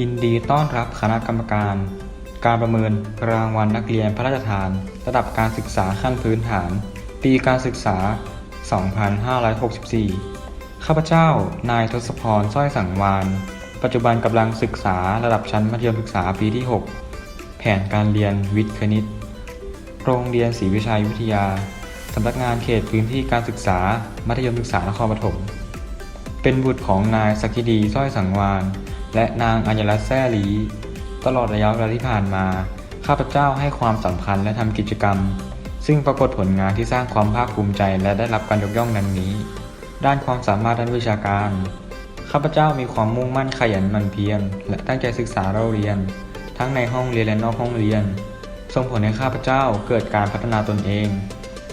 ยินดีต้อนรับคณะกรรมการ การประเมินรางวัลนักเรียนพระราชทาน ระดับการศึกษาขั้นพื้นฐาน ปีการศึกษา 2564 ข้าพเจ้า นายทศพรสร้อยสังวาน ปัจจุบันกำลังศึกษาระดับชั้นมัธยมศึกษาปีที่ 6 แผนการเรียนวิทย์คณิต โรงเรียนศรีวิชัยวิทยาสำนักงานเขตพื้นที่การศึกษา มัธยมศึกษานครปฐม เป็นบุตรของนายสกกิดีสร้อยสังวาน และนางอัญญรัตน์แซ่ลีตลอดระยะเวลาที่ผ่านมา ข้าพเจ้าให้ความสำคัญและทำกิจกรรม ซึ่งปรากฏผลงานที่สร้างความภาคภูมิใจและได้รับการยกย่องดังนี้ ด้านความสามารถด้านวิชาการ ข้าพเจ้ามีความมุ่งมั่นขยันหมั่นเพียรและตั้งใจศึกษาเราเรียน ทั้งในห้องเรียนและนอกห้องเรียน ส่งผลให้ข้าพเจ้าเกิดการพัฒนาตนเอง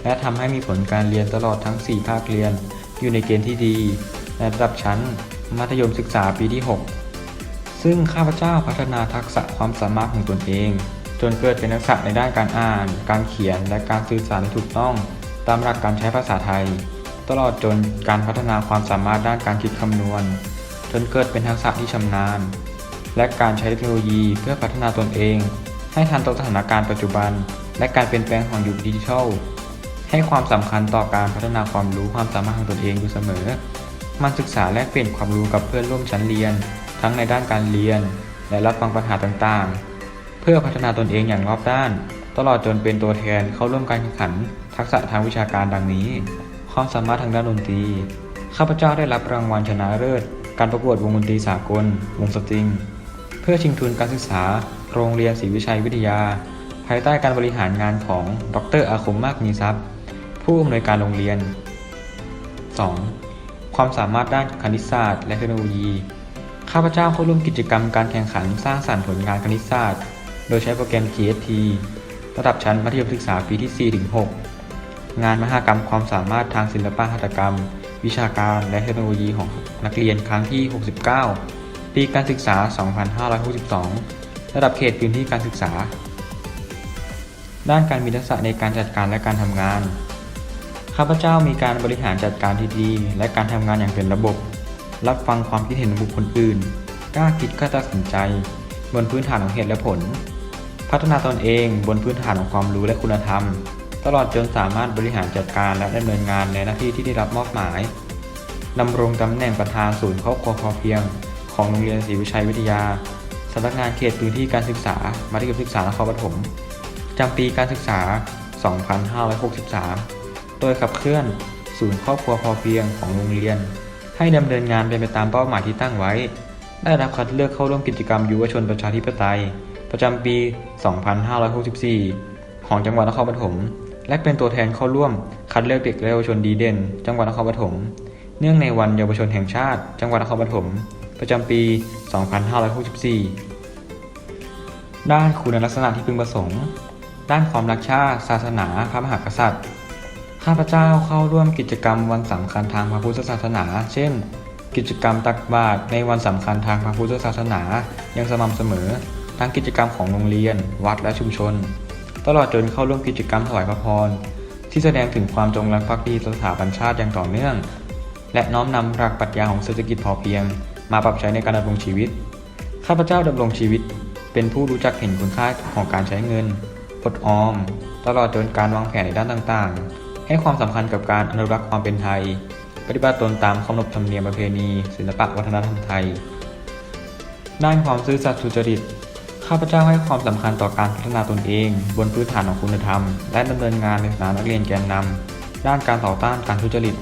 และทำให้มีผลการเรียนตลอดทั้ง 4 ภาคเรียน อยู่ในเกณฑ์ที่ดีในระดับชั้น มัธยมศึกษาปีที่ 6 ซึ่งข้าพเจ้าพัฒนาทักษะความสามารถของตนเอง จนเกิดเป็นทักษะในด้านการอ่าน การเขียน และการสื่อสารที่ถูกต้อง ตามหลักการใช้ภาษาไทย ตลอดจนการพัฒนาความสามารถด้านการคิดคำนวณ จนเกิดเป็นทักษะที่ชำนาญ และการใช้เทคโนโลยีเพื่อพัฒนาตนเอง ให้ทันต่อสถานการณ์ปัจจุบัน และการเปลี่ยนแปลงของยุคดิจิทัลให้ความสำคัญต่อการพัฒนาความรู้ความสามารถของตนเองอยู่เสมอ มันศึกษาแลกเปลี่ยนความรู้กับเพื่อนร่วมชั้นเรียน ทั้งในด้านการเรียน และรับฟังปัญหาต่างๆ เพื่อพัฒนาตนเองอย่างรอบด้าน ตลอดจนเป็นตัวแทนเข้าร่วมการแข่งขัน ทักษะทางวิชาการดังนี้ ความสามารถทางด้านดนตรี ข้าพเจ้าได้รับรางวัลชนะเลิศ การประกวดวงดนตรีสากล วงสตริง เพื่อชิงทุนการศึกษา โรงเรียนศรีวิชัยวิทยา ภายใต้การบริหารงานของ ดรอาคมมากมีทรัพย์ ผู้อำนวยการโรงเรียน 2. ความสามารถด้านคณิตศาสตร์และเทคโนโลยี ข้าพเจ้าเข้าร่วมกิจกรรมการแข่งขันสร้างสรรค์ผลงานคณิตศาสตร์ โดยใช้โปรแกรม GST ระดับชั้นมัธยมศึกษาปีที่4-6งานมหกรรมความสามารถทางศิลปะหัตถกรรม วิชาการและเทคโนโลยีของนักเรียนครั้งที่ 69 ปีการศึกษา 2562 ระดับเขตพื้นที่การศึกษา ด้านการมีทักษะในการจัดการและการทำงาน ข้าพเจ้ามีการบริหารจัดการที่ดีและการทำงานอย่างเป็นระบบ รับฟังความคิดเห็นบุคคลอื่น กล้าคิดกล้าตัดสินใจ บนพื้นฐานของเหตุและผล พัฒนาตนเองบนพื้นฐานของความรู้และคุณธรรม ตลอดจนสามารถบริหารจัดการและดำเนินงานในหน้าที่ที่ได้รับมอบหมายดำรงตำแหน่งประธานศูนย์ครอบครัวพอเพียง ของโรงเรียนศรีวิชัยวิทยาสำนักงานเขตพื้นที่การศึกษา มัธยมศึกษานครปฐมจำปีการศึกษา 2563 โดยขับเคลื่อนศูนย์ครอบครัวพอเพียงของโรงเรียน ให้ดำเนินงานเป็นไปตามเป้าหมายที่ตั้งไว้ ได้รับคัดเลือกเข้าร่วมกิจกรรมยุวชนประชาธิปไตย ประจำปี 2564 ของจังหวัดนครปฐม และเป็นตัวแทนเข้าร่วมคัดเลือกเด็กและเยาวชนดีเด่น จังหวัดนครปฐม เนื่องในวันเยาวชนแห่งชาติ จังหวัดนครปฐม ประจำปี 2564 ด้านคุณลักษณะที่พึงประสงค์ ด้านความรักชาติ ศาสนา พระมหากษัตริย์ ข้าพเจ้าเข้าร่วมกิจกรรมวันสำคัญทางพระพุทธศาสนา เช่น กิจกรรมตักบาตรในวันสำคัญทางพระพุทธศาสนาอย่างสม่ำเสมอ ทั้งกิจกรรมของโรงเรียน วัดและชุมชน ตลอดจนเข้าร่วมกิจกรรมถวายพระพรที่แสดงถึงความจงรักภักดีต่อสถาบันชาติอย่างต่อเนื่อง และน้อมนำหลักปรัชญาของเศรษฐกิจพอเพียง มาปรับใช้ในการดำรงชีวิต ข้าพเจ้าดำรงชีวิต เป็นผู้รู้จักเห็นคุณค่าของการใช้เงิน อดออม ตลอดจนการวางแผนในด้านต่างๆ ให้ความสำคัญกับการอนุรักษ์ความเป็นไทย ปฏิบัติตนตามขนบธรรมเนียมประเพณี ศิลปะวัฒนธรรมไทย ด้านความซื่อสัตย์สุจริต ข้าพเจ้าให้ความสำคัญต่อการพัฒนาตนเอง บนพื้นฐานของคุณธรรม และดำเนินงานในฐานะนักเรียนแกนนำด้านการต่อต้านการทุจริต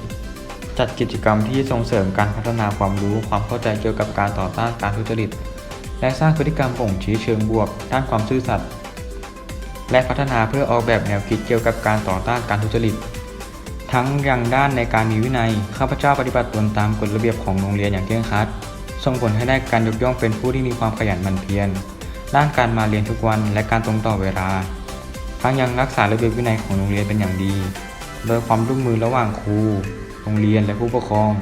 จัดกิจกรรมที่ส่งเสริมการพัฒนาความรู้ความเข้าใจเกี่ยวกับการต่อต้านการทุจริต และสร้างพฤติกรรมบ่งชี้เชิงบวก ด้านความซื่อสัตย์และพัฒนาเพื่อออกแบบแนวคิดเกี่ยวกับการต่อต้านการทุจริต ทั้งยังด้านในการมีวินัย ข้าพเจ้าปฏิบัติตนตามกฎระเบียบของโรงเรียนอย่างเคร่งครัด ส่งผลให้ได้การยกย่องเป็นผู้ที่มีความขยันหมั่นเพียร ด้านการมาเรียนทุกวันและการตรงต่อเวลา ทั้งยังรักษาระเบียบวินัยของโรงเรียนเป็นอย่างดี โดยความร่วมมือระหว่างครู โรงเรียนและผู้ปกครอง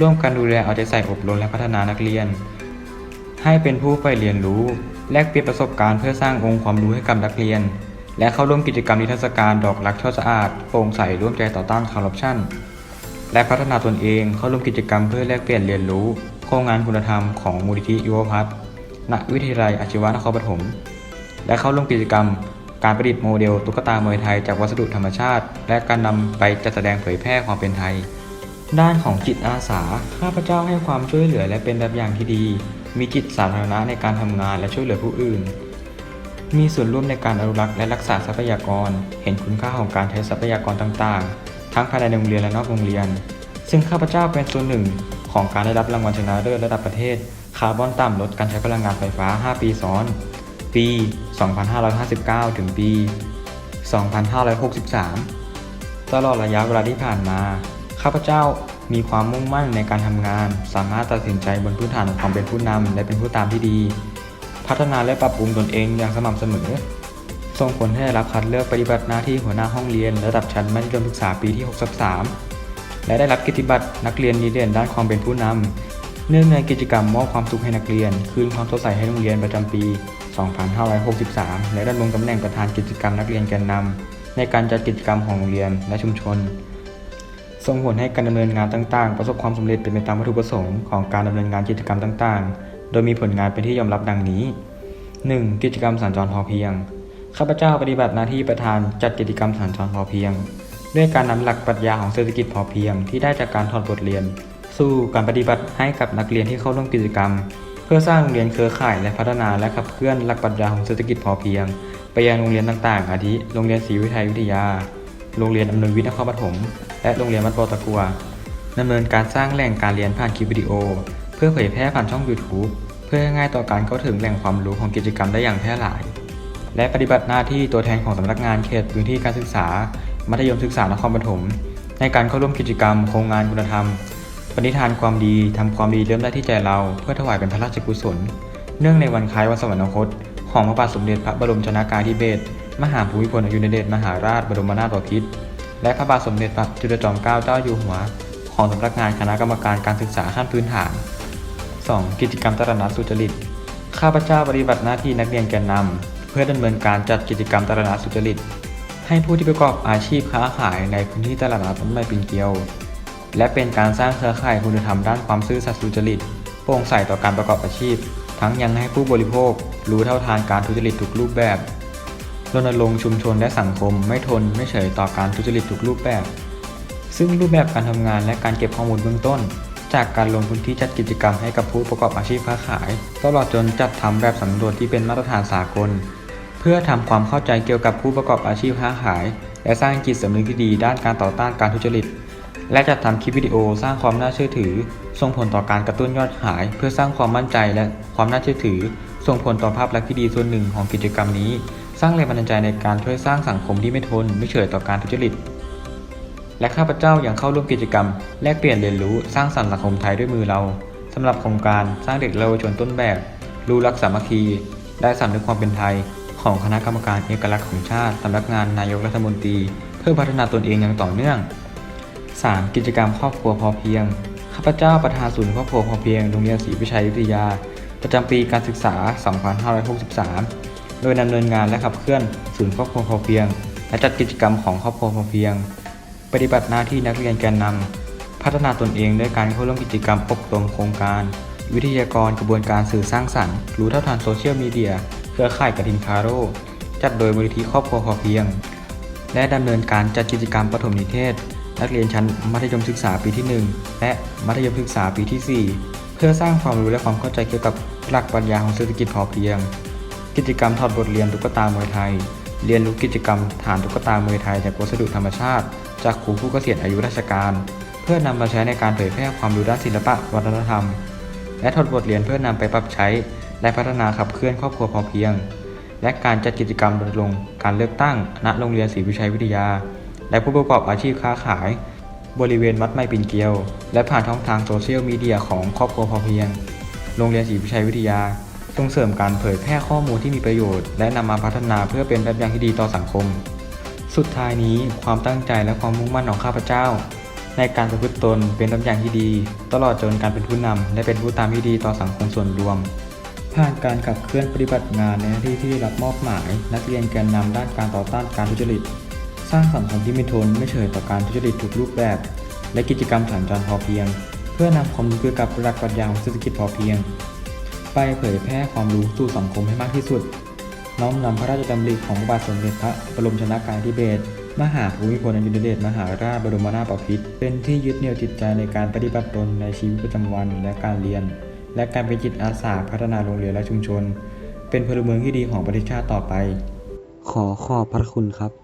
ร่วมกันดูแลเอาใจใส่อบรมและพัฒนานักเรียน ให้เป็นผู้ใฝ่เรียนรู้ แลกเปลี่ยนประสบการณ์เพื่อสร้างองค์ความรู้ให้กับนักเรียน และเข้าร่วมกิจกรรมนิทรรศการดอกรักช่อสะอาดโปร่งใสร่วมใจต่อต้านคอร์รัปชันและพัฒนาตนเองเข้าร่วมกิจกรรมเพื่อแลกเปลี่ยนเรียนรู้ โครงงานคุณธรรมของมูลนิธิยุวพัฒน์ณวิทยาลัยอาชีวะนครปฐมและเข้าร่วมกิจกรรม การประดิษฐ์โมเดลตุ๊กตามวยไทยจากวัสดุธรรมชาติ และการนำไปจัดแสดงเผยแพร่ความเป็นไทย ด้านของจิตอาสาข้าพเจ้าให้ความช่วยเหลือและเป็นแบบอย่างที่ดี มีจิตสาธารณะในการทำงานและช่วยเหลือผู้อื่น มีส่วนร่วมในการอนุรักษ์และรักษาทรัพยากร เห็นคุณค่าของการใช้ทรัพยากรต่างๆ ทั้งภายในโรงเรียนและนอกโรงเรียน ซึ่งข้าพเจ้าเป็นส่วนหนึ่ง ของการได้รับรางวัลชนะเลิศระดับประเทศ คาร์บอนต่ำลดการใช้พลังงานไฟฟ้า 5 ปีซ้อน ปี 2559 ถึงปี 2563 ตลอดระยะเวลาที่ผ่านมา ข้าพเจ้ามีความมุ่งมั่นในการทำงาน สามารถตัดสินใจบนพื้นฐานของความเป็นผู้นำและเป็นผู้ตามที่ดี พัฒนาและปรับปรุงตนเองอย่างสม่ำเสมอ ส่งผลให้ได้รับคัดเลือกปฏิบัติหน้าที่หัวหน้าห้องเรียน ระดับชั้นมัธยมศึกษาปีที่6ทับ3และได้รับกิตติบัตรนักเรียนดีเด่นด้านความเป็นผู้นำเนื่องในกิจกรรมมอบความสุขให้นักเรียน คืนความสดใสให้โรงเรียนประจำปี 2563 และดำรงตำแหน่งประธานกิจกรรมนักเรียนแกนนำในการจัดกิจกรรมของโรงเรียนและชุมชนส่งผลให้การดำเนินงานต่างๆ ประสบความสำเร็จเป็นไปตามวัตถุประสงค์ของการดำเนินงานกิจกรรมต่างๆ โดยมีผลงานเป็นที่ยอมรับดังนี้ 1. กิจกรรมสัญจรพอเพียง ข้าพเจ้าปฏิบัติหน้าที่ประธานจัดกิจกรรมสัญจรพอเพียง ด้วยการนำหลักปรัชญาของเศรษฐกิจพอเพียง ที่ได้จากการถอดบทเรียน สู่การปฏิบัติให้กับนักเรียนที่เข้าร่วมกิจกรรม เพื่อสร้างโรงเรียนเครือข่ายและพัฒนาและขับเคลื่อนหลักปรัชญาของเศรษฐกิจพอเพียง ไปยังโรงเรียนต่างๆ อาทิโรงเรียนศรีวิทยวิทยา โรงเรียนอำนวยวิทย์นครปฐมและโรงเรียนวัดโปอตะกัวดำเนินการสร้างแหล่งการเรียนผ่านคลิปวิดีโอ พื่อเผยแพร่ผ่านช่อง YouTube เพื่อให้ง่ายต่อการเข้าถึงแหล่งความรู้ของกิจกรรมได้อย่างแพร่หลาย และปฏิบัติหน้าที่ตัวแทนของสำนักงานเขตพื้นที่การศึกษา มัธยมศึกษานครปฐมในการเข้าร่วมกิจกรรม โครงงานคุณธรรม ปณิธานความดีทำความดีเริ่มได้ที่ใจเรา เพื่อถวายเป็นพระราชกุศล เนื่องในวันคล้ายวันสวรรคต ของพระบาทสมเด็จพระบรมชนากาธิเบศรมหาภูมิพลอดุลยเดชมหาราชบรมนาถบพิตรและพระบาทสมเด็จพระจุลจอมเกล้าเจ้าอยู่หัว ของสำนักงานคณะกรรมการการศึกษาขั้นพื้นฐาน 2. กิจกรรมตลาดนัสุจริต ข้าพเจ้าปฏิบัติหน้าที่นักเรียนแกนนำเพื่อดำเนินการจัดกิจกรรมตลาดนัสุจริต ให้ผู้ที่ประกอบอาชีพค้าขายในพื้นที่ตลาดนัดต้นไม้ปินเกียว และเป็นการสร้างเครือข่ายคุณธรรมด้านความซื่อสัตย์สุจริตโปร่งใสต่อการประกอบอาชีพ ทั้งยังให้ผู้บริโภค รู้เท่าทานการทุจริตทุกรูปแบบรณรงค์ชุมชนและสังคมไม่ทนไม่เฉยต่อการทุจริตทุกรูปแบบ ซึ่งรูปแบบการทำงานและการเก็บข้อมูลเบื้องต้น จากการลงพื้นที่จัดกิจกรรมให้กับผู้ประกอบอาชีพค้าขาย ตลอดจนจัดทำแบบสำรวจที่เป็นมาตรฐานสากล เพื่อทำความเข้าใจเกี่ยวกับผู้ประกอบอาชีพค้าขาย และสร้างจิตสำนึกที่ดีด้านการต่อต้านการทุจริต และจัดทำคลิปวิดีโอสร้างความน่าเชื่อถือ ส่งผลต่อการกระตุ้นยอดขาย เพื่อสร้างความมั่นใจและความน่าเชื่อถือ ส่งผลต่อภาพลักษณ์ที่ดีส่วนหนึ่งของกิจกรรมนี้ สร้างแรงบันดาลใจในการช่วยสร้างสังคมที่ไม่ทนไม่เฉยต่อการทุจริต และข้าพเจ้ายังเข้าร่วมกิจกรรม แลกเปลี่ยนเรียนรู้สร้างสรรค์สังคมไทยด้วยมือเราสำหรับโครงการสร้างเด็กและเยาวชนต้นแบบ รู้รักสามัคคี และสำนึกความเป็นไทย ของคณะกรรมการเอกลักษณ์ของชาติสำนักงานนายกรัฐมนตรี เพื่อพัฒนาตนเองอย่างต่อเนื่อง 3. กิจกรรมครอบครัวพอเพียงข้าพเจ้าประธานศูนย์ครอบครัวพอเพียงโรงเรียนศรีวิชัยวิทยา ประจำปีการศึกษา 2563 โดยดำเนินงานและขับเคลื่อนศูนย์ครอบครัวพอเพียง และจัดกิจกรรมของครอบครัวพอเพียง ปฏิบัติหน้าที่นักเรียนแกนนำ พัฒนาตนเองด้วยการเข้าร่วมกิจกรรมอบรมโครงการ วิทยากรกระบวนการสื่อสร้างสรรค์ รู้เท่าทันโซเชียลมีเดีย เครือข่ายกระทิงคาโร่จัดโดยมูลนิธิครอบครัวพอเพียง และดำเนินการจัดกิจกรรมปฐมนิเทศ นักเรียนชั้นมัธยมศึกษาปีที่ 1 และมัธยมศึกษาปีที่ 4 เพื่อสร้างความรู้และความเข้าใจเกี่ยวกับหลักปรัชญาของเศรษฐกิจพอเพียง กิจกรรมถอดบทเรียนตุ๊กตามวยไทย เรียนรู้กิจกรรมฐานตุ๊กตามวยไทยจากวัสดุธรรมชาติ จากครูผู้เกษียณอายุราชการ เพื่อนำมาใช้ในการเผยแพร่ความรู้ด้านศิลปะวัฒนธรรม และถอดบทเรียนเพื่อนำไปปรับใช้ และพัฒนาขับเคลื่อนครอบครัวพอเพียง และการจัดกิจกรรมรณรงค์การเลือกตั้งณโรงเรียนศรีวิชัยวิทยา และผู้ประกอบอาชีพค้าขาย บริเวณวัดไม้ปินเกลียว และผ่านช่องทางโซเชียลมีเดียของครอบครัวพอเพียง โรงเรียนศรีวิชัยวิทยาส่งเสริมการเผยแพร่ข้อมูลที่มีประโยชน์ และนำมาพัฒนาเพื่อเป็นแบบอย่างที่ดีต่อสังคม สุดท้ายนี้ความตั้งใจและความมุ่งมั่นของข้าพเจ้า ในการประพฤติตนเป็นแบบอย่างที่ดี ตลอดจนการเป็นผู้นำและเป็นผู้ตามที่ดีต่อสังคมส่วนรวม ผ่านการขับเคลื่อนปฏิบัติงานในหน้าที่ที่ได้รับมอบหมาย นักเรียนแกนนำด้านการต่อต้านการทุจริต สร้างสังคมที่ไม่ทนไม่เฉยต่อการทุจริตทุกรูปแบบ และกิจกรรมสัญจรพอเพียง เพื่อนำความรู้เกี่ยวกับหลักปรัชญาของเศรษฐกิจพอเพียง ไปเผยแพร่ความรู้สู่สังคมให้มากที่สุด น้อมนำพระราชดำริของพระบาทสมเด็จพระบรมชนากาธิเบศรมหาภูมิพลอดุลยเดชมหาราชบรมนาถบพิตรเป็นที่ยึดเหนี่ยวจิตใจในการปฏิบัติตนในชีวิตประจำวันและการเรียน และการเป็นจิตอาสาพัฒนาโรงเรียนและชุมชน เป็นพลเมืองที่ดีของประเทศชาติต่อไป ขอขอบพระคุณครับ